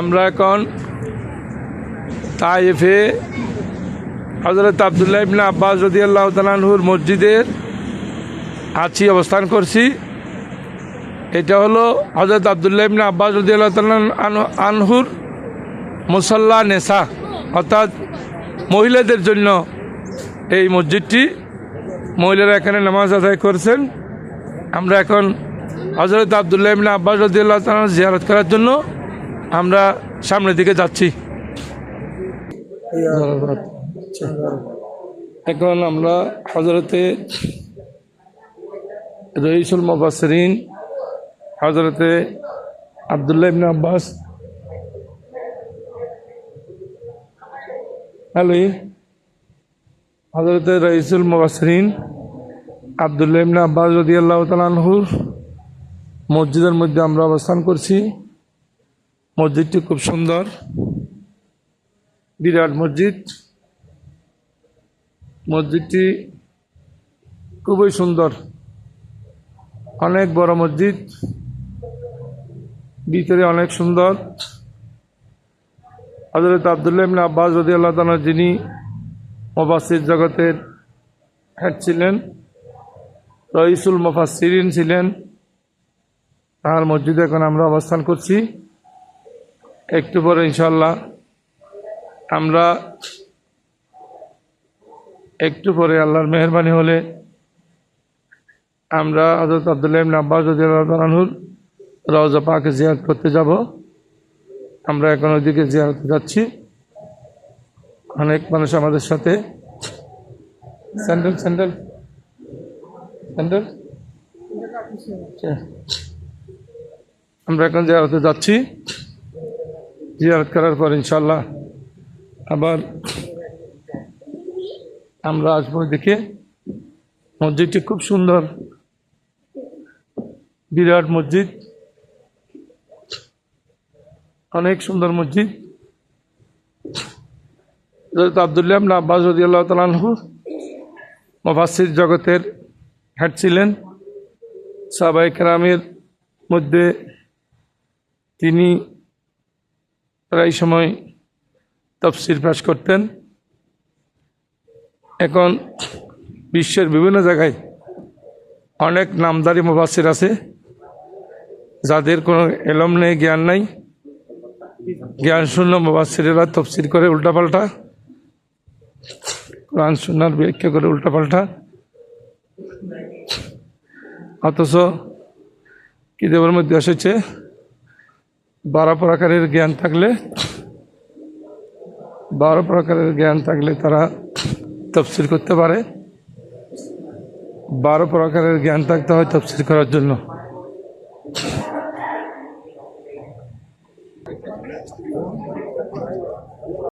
আমরা এখন তাইফে হজরত আবদুল্লাহ ইবনে আব্বাস রদি আল্লাহ মসজিদের আছি অবস্থান করছি। এটা হলো হজরত আবদুল্লাহ ইবনে আব্বাস রদি আল্লাহ আনহুর মুসল্লা নেশা। অর্থাৎ মহিলাদের জন্য এই মসজিদটি মহিলারা এখানে নামাজ আদায় করছেন। আমরা এখন হজরত আবদুল্লাহ ইবনে আব্বাস রদিয়াল্লাহ তালার জিয়ারত করার জন্য আমরা সামনের দিকে যাচ্ছি। এখন আমরা হজরতে রইসুল মুবাসরিন হজরতে আবদুল্লাহ ইবনে আব্বাস। হ্যালো হজরতে রইসুল মুবাসরিন আবদুল্লাহ ইবনে আব্বাস রদিয়াল্লাহ তালানহুর মসজিদের মধ্যে আমরা অবস্থান করছি। মসজিদটি খুব সুন্দর। বিরাট মসজিদ। মসজিদটি খুবই সুন্দর। অনেক বড় মসজিদ। ভিতরে অনেক সুন্দর। হজরত আবদুল্লাহ ইবনে আব্বাস রদি আল্লাহ তালা যিনি মোবাসির জগতের হেড ছিলেন, রইসুল মুফাসসিরিন ছিলেন। তার মসজিদে এখন আমরা অবস্থান করছি। একটু পরে ইনশাল্লাহ আমরা একটু পরে আল্লাহর মেহরবানি হলে আমরা হজরত আবদুল্লাহ আব্বাস রদিয়ালহুর রওজা পাকে জিয়ারত করতে যাব। আমরা এখন ওইদিকে জিয়ারতে যাচ্ছি। অনেক মানুষ আমাদের সাথে। Sandal sandal sandal. আমরা এখন জিয়ারতে যাচ্ছি। জিয়ারত করার পর ইনশাল্লাহ আবার আমরা আসব দেখে মসজিদটি খুব সুন্দর। বিরাট মসজিদ। অনেক সুন্দর মসজিদ। আবদুল্লাহ ইবনে আব্বাস রদিয়াল্লাহ তালাহু মফাসির জগতের হেড ছিলেন। সাবাই কেরামের মধ্যে তিনি প্রায় সময় তফসির পেশ করতেন। এখন বিশ্বের বিভিন্ন জায়গায় অনেক নামদারি মুফাসির আছে, যাদের কোনো এলম নেই, জ্ঞান নাই। জ্ঞান শূন্য মুফাসিরেরা তফসির করে উল্টাপাল্টা। কোরআন শূন্যার ব্যাখ্যা করে উল্টাপাল্টা। অথচ কিতাবের মধ্যে এসেছে বারো প্রকারের জ্ঞান থাকলে বারো প্রকারের জ্ঞান থাকলে তারা তফসিল করতে পারে। বারো প্রকারের জ্ঞান থাকতে হয় তফসিল করার জন্য।